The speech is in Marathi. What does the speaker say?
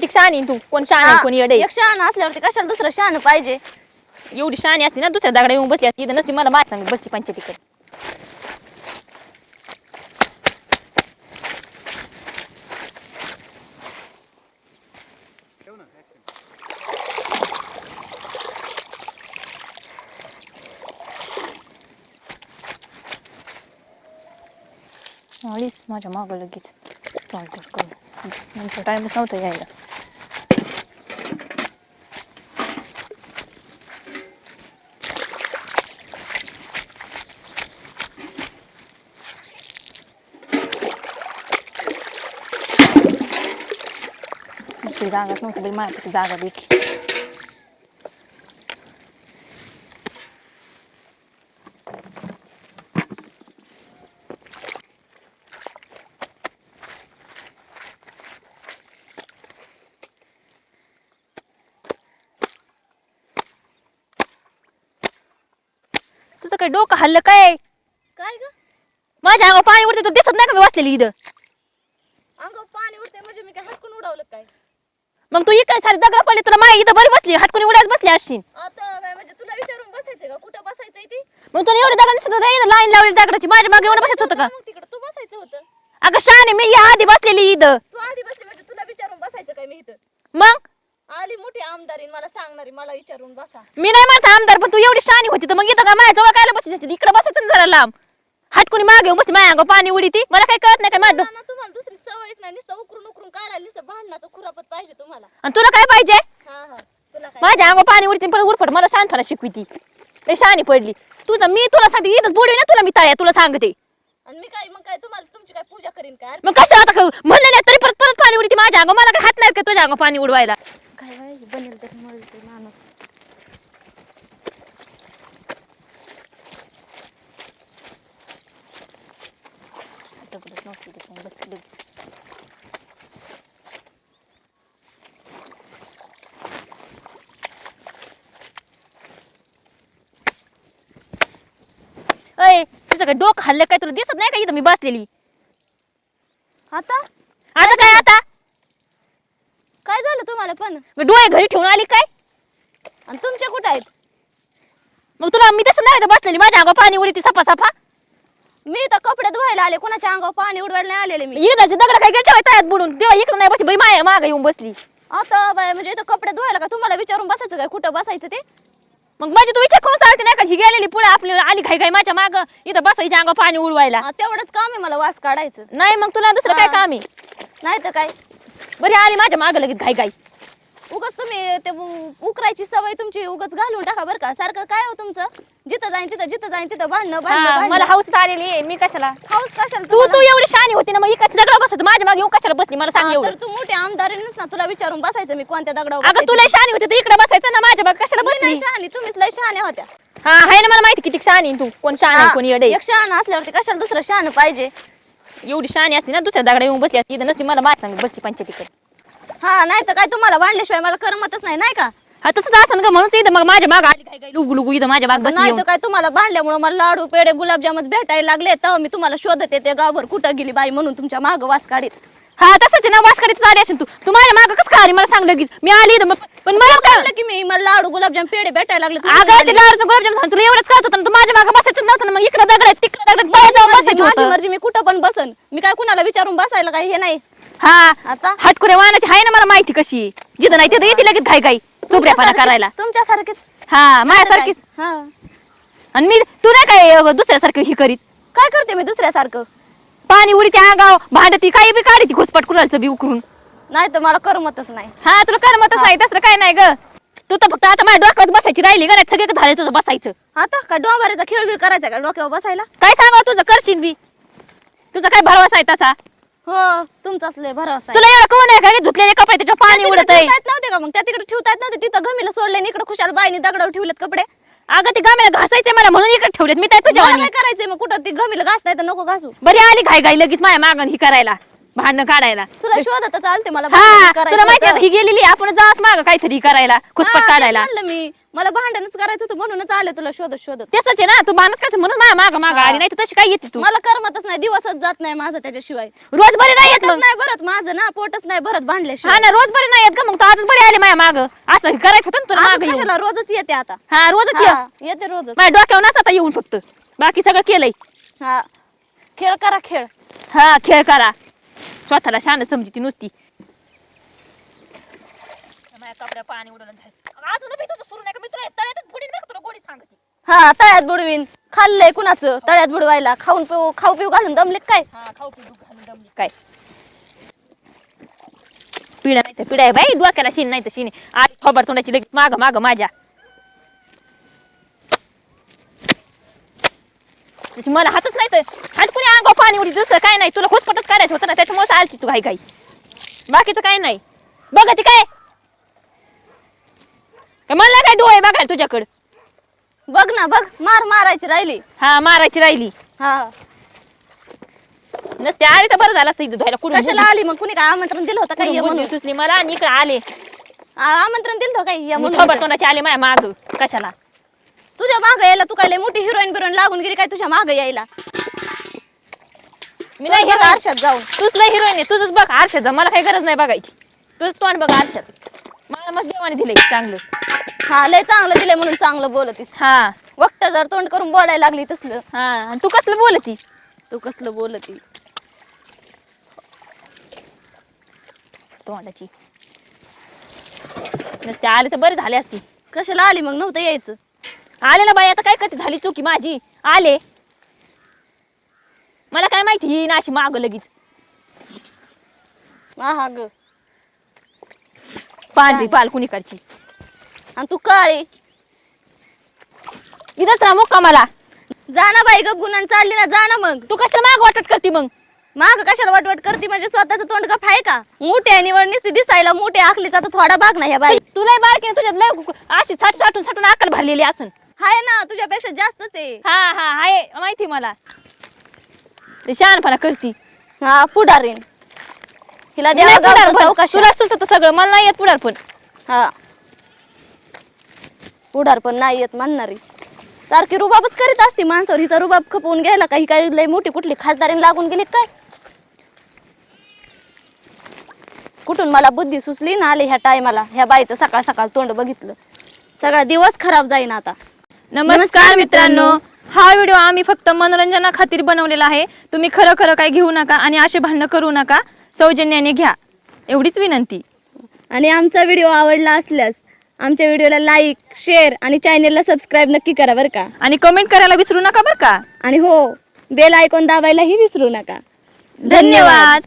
किती शहाणी आहे तू? कोण शहाण आहे कोण येडे एक शहाणा असल्यावरती कशाला दुसरं शहाणं पाहिजे? एवढी शहाणी असते ना दुसऱ्या दगडा येऊन बसली असती इथं नसती मला माझ सांग बसती पंचायतीकडे आलीच माझ्या मागं लगेच. चालतं करून नंतर टाईमच नव्हता यायला. जागाच नव्हती बाई माझ्यासाठी जागा भेटली तुझं काय डोकं हल्लं काय? काय ग? माझ्या अंगावर पाणी उडते तू दिसत नाही का मी बसलेली इथं? अंगावर पाणी उडते म्हणजे मी काय हटकून उडवलं काय? मग तू इकडे सारी दगड पडली तुला माय इथं बरी बसली हटकून उड्याच बसली असशील आता बाय म्हणजे तुला विचारून बसायचं का? कुठं बसायचंय ती? मग तुला एवढे दगड दिसत होते लाईन लावली दगडाची माझ्या मागे येऊन बसायचं होतं का? मग तिकडे तू बसायचं होतं. अगं शाने मी या आधी बसलेली इथं. तू आधी बसली म्हणजे तुला विचारून बसायचं काय मी इथं? मग? आमदारी मला सांगणारी मला विचारून बसा. मी नाही म्हणत आमदार पण तू एवढी शानी होती तर मग इथं का माझ्या जवळ कायला बसायची? इकडे बसायचं ना जरा लांब. हटकुनी मागे येऊन बसली माझ्या अंगावर पाणी उडीती. मला काय कळत नाही काय माझं? ना तुम्हाला दुसरी सवयच नाही नुसतं उकरून उकरून काढायला नुसतं भांडणाचं खुरापत पाहिजे तुम्हाला. आणि तुला काय पाहिजे? हा हा तुला काय माझ्या अंगावर पाणी उडती पण उरफट मला शांतपणा शिकविती. लय शानी पडली. तुझं मी तुला सांगते इथं बुडी ना तुला मी तळ्या तुला सांगते. आणि मी काय मग काय तुम्हाला तुमची काय पूजा करीन काय? मग कसं आता खाऊ? म्हणलं नाही तरी परत परत पाणी उडती. माझ्या अंगावर मला काय हात नाही का तुझ्या अंगावर पाणी उडवायला? काय बाई, बनेल तर मरेल माणूस. दगडच नव्हती तिथे, बसली. अय तुझं काय डोकं हल्लं काय तुला दिसत नाही का इथं मी बसलेली? आता काय आता तुम्हाला पण. मग डोळे घरी ठेवून आली काय? आणि तुमच्या कुठं आहेत? मग तुला मी तसं नाही बसलेली माझ्या अंगावर पाणी उडती सफा सफा मी तर कपडे धुवायला आले कोणाच्या अंगावर पाणी उडवायला नाही आलेले मी. इकडचे दगड काय गेल्या तयात बुडून? तेव्हा इकडं नाही बसली बाई माया मागं येऊन बसली. आता बाय म्हणजे इथं कपडे धुवायला का? तुम्हाला विचारून बसायचं काय? कुठं बसायचं ते? मग माझी तू विचार करून चालते नाही का? ही गेलेली पुढे आपली आली घाई घाई माझ्या मागं. इथं बसायच्या अंगावर पाणी उडवायला. हा, तेवढंच काम आहे मला वास काढायचं. नाही मग तुला दुसरं काय हा. काम आहे? नाही तर काय? बरी आली माझ्या मागं लगेच घाई घाई. उगाच तुम्ही ते उ- उकरायची सवय तुमची उगाच घालून टाका बरं का. सारखं काय हो तुमचं? जिथं जाईन तिथं जिथं जाईन तिथं भांडणं हा, मला भांडणं. हाऊस आलेली आहे मी कशाला? हाऊस कशाला तू तुम्हाला? तू एवढी शानी होती ना मग इकडच्या दगड बसत माझ्या मागे येऊन कशाला बसली? मला सांग हा, एवढं. तर तू मोठी आमदारीनच ना तुला विचारून बसायचं मी कोणत्या दगडावर अगं तुला शानी होती तर इकडे बसायचं ना माझ्या मागे कशाला मी नाही बसली? शहाणी तुम्हीच लय शहाण्या होत्या. हा आहे ना मला माहिती किती शानी आहे तू. कोण शान आहे कोण येडे एक शहाणा असल्यावरती कशाला दुसरं शहाणं पाहिजे? एवढी शानी असती ना दुसऱ्या दगड येऊन बसली असती इथं नसती मला माझ्या सांग बसली पंचायतीकडे. हा नाही तर काय तुम्हाला भांडल्याशिवाय मला करमतच नाही नाही का? हा तसंच असं का म्हणून इथं मग माझ्या मागं आली काय काय लुगू लुगू इथं माझ्या माग बसली नाही येऊन. तर काय तुम्हाला भांडल्यामुळे मला लाडू पेढे गुलाबजामच भेटायला लागले तेव्हा मी तुम्हाला शोधत येते गावभर कुठं गेली बाई म्हणून तुमच्या माग वास काढीत हा तसंच आहे ना वासकडीत आली असेल तू. तू माझ्या मागं कसं काय आली? मला सांग लगेच. मी आली इथं मग- पण मला काय की मी मला लाडू गुलाबजाम पेढे भेटायला लागले तुम्ही अगं आले. ते लाडूचं गुलाबजाम झालं, तुला एवढंच कळत होतं ना, तू माझ्या मागं बसायचं नव्हतं ना मग इकडे दगड तिकडे दगड माझी मर्जी- बसायचं माझी होतं. मर्जी मी कुठं पण बसन. मी काय कुणाला विचारून बसायला काय हे नाही. हा आता? हटकुऱ्या वाहनाची आहे ना मला माहिती कशी. जिथं नाही तिथं येते लगेच घाई घाई चोपड्यापणा करायला. तुमच्यासारखेच हा माझ्यासारखीच. हा. आणि मी तू नाही काय अगं, दुसऱ्यासारखं ही करीत? काय करते मी दुसऱ्यासारखं? पाणी उडी त्या गाव भांडती काही बी काढी घुसपट कुणाचं बी उकरून. नाही तर मला करमतच नाही. हा तुला करमतच नाही तसं काय नाही ग. तू तर फक्त आता माझ्या डोक्यात बसायची राहिली ग नाही सगळं झालं तुझं बसायचं. आता काय डोंबाऱ्याचा खेळ खेळ करायचा का? डोक्यावर बसायला? काय सांगा तुझं करशील बी. तुझा काय भरवसा आहे तसा? हो तुमचाच लय भरोसा आहे. तुला एवढं कोण आहे का? रे? धुतलेले कपडे त्याच्यावर त्या पाणी तिकडे उडत आहे ठेवता येत नव्हते का मग? त्या तिकडे ठेवता येत नव्हते. तिथं गमीला सोडले इकडे खुशाल बाईने दगडावर ठेवलेत कपडे. अगं ते गाम्याला घासायचंय मला म्हणून इकडे ठेवलेत. मी काय तुझ्या मला वाणी काय करायचंय मग? कुठं ती गमीला घासता येतं नको घासू. बरी आली घाई घाई लगेच माझ्या मागण ही करायला. भांडणं काढायला. तुला शोधतच आलते मला हा करायचं तुला माहिती होतं. ही गेलेली आपण जास माग काहीतरी करायला हा, खुसपट तेच काढायला. म्हणलं मी. मला भांडणच करायचं होतं म्हणूनच आले तुला. शोधत शोधत तसंच आहे ना तू बांधत कसं म्हणून माझ्या माग माग हा. आली नाही तर तशी काय येते तू? मला करमतच नाही दिवसच जात नाही माझं त्याच्याशिवाय. रोज बरी नाही येत पोटच मग. नाही भरत माझं ना पोटच नाही भरत हा भांडल्याशिवाय ना रोज बरी नाही येत का मग तू आजच बरी आली माझ्या माग. असं करायचं होतं ना तुला माग येऊन. कशाला? रोजच येते आता. हा रोजच ये. हा, येते रोजच. माझ्या डोक्यावर नाच आता येऊन फक्त. बाकी सगळं केलंय. हा. खेळ करा खेळ. हा खेळ करा. स्वतःला शान समजी ती नुसती. माझ्या कपड्या पाणी उडवलं अजून बी तुझं सुरू नाही का मी तुला तळ्यातच बुडीन बरं का तुला गोडी सांगते. हा तळ्यात बुडवीन. खाल्लंय कुणाचं? तळ्यात बुडवायला. खाऊन पिऊ खाऊ पिऊ घालून दमले काय? हा खाऊ पिऊ घालून दमली काय? पिढा नाही तर पिढा आहे बाई. डोक्याला शिन नाही तर शिने आली खबर तोंडाची लगेच माग माग माझ्या. त्याची मला हातच नाही तर. हात अंगावर पाणी उडी दुसरं काय नाही. तुला खुसपटच काढायचं होतं ना त्याच्यामुळे आलती तू घाई घाई. बाकीचं काय नाही. बघा ती काय. मला काय डोळे बघायला तुझ्याकडं? बघ ना बघ. मार मारायची राहिली. हा मारायची राहिली. हा. नसते आली तर बरं झालं असतं इथं धुवायला. कुठून कशाला आली मग? कुणी काय आमंत्रण दिलं होतं? काय ये कुठून म्हणून. बुद्धी सुचली मला आणि इकडे आले. आ- आमंत्रण दिलं होतं काय ये मी म्हणून? थोबड तोंडाची आले माझ्या माग. कशाला? तुझ्या माग यायला तू काय लय मोठी हिरोईन बिरोईन लागून गेली काय तुझ्या माग यायला? मी नाही बघ हिरो आरशात जाऊन. तूच लय हिरोईन आहे. तुझंच बघ आरशात जा. मला काही गरज नाही बघायची. तुझंच तोंड बघ आरशात. मला मस्त देवाने दिलंय चांगलं. हा लय चांगलं दिलंय म्हणून चांगलं बोलतीस. हा. वक्त जर तोंड करून बोलायला लागली तसलं. हा. आणि तू कसलं बोलती? तू कसलं बोलती? तोंडाची. नसते आले तर बरे झाले असती. कशाला आली? मग नव्हतं यायचं. आले ना बाई. आता काय करते झाली चुकी माझी? आले. मला काय माहिती ही नाशी माग लगेच. हा ग पांढरी पाल कुणीकडची? आणि तू काळी. इथंच राहा मुक्का मला. जा ना बाई ग गुन्हा चालली ना जा ना मग. तू कसं माग वाटत करते मग? माग कशाला वटवट करते? म्हणजे स्वतःचं तोंड गप आहे का? मोठे आहे निवड नुसती दिसायला मोठे आखलीचा तर थोडा भाग ना ह्या बाई. तुला बारकी तुझ्यात लय कु- अशी साठ साठून साठून आकल भरलेली असन. हाय ना तुझ्यापेक्षा जास्तच आहे. हा हा आहे माहिती मला. ते शहाणपणा करती. हा पुढारीन हिला द्यावा गावचं. चौकशी. तुला सुचत सगळं. मला नाही येत पुढार पण. हा. पुढार पण नाही येत म्हणणारी. सारखी रुबाबच करीत असती माणसावर. हिचा रुबाब खपवून घ्यायला काही काही लय मोठी कुठली खासदारीन लागून गेली काय? कुठून मला बुद्धी सुचली ना आले ह्या टायमाला? ह्या बाईचं सकाळ सकाळ तोंड बघितलं. सगळा दिवस खराब जाईन आता. नमस्कार मित्रांनो. हा व्हिडिओ आम्ही फक्त मनोरंजना खातीर बनवलेला आहे. तुम्ही खरं खरं काय घेऊ नका आणि असे भांडणं करू नका. सौजन्याने घ्या. एवढीच विनंती. आणि आमचा व्हिडिओ आवडला असल्यास आमच्या व्हिडिओला लाईक शेअर आणि चॅनेलला सबस्क्राईब नक्की करा बरं का. आणि कमेंट करायला विसरू नका बरं का. आणि हो बेल आयकॉन दाबायलाही विसरू नका. धन्यवाद.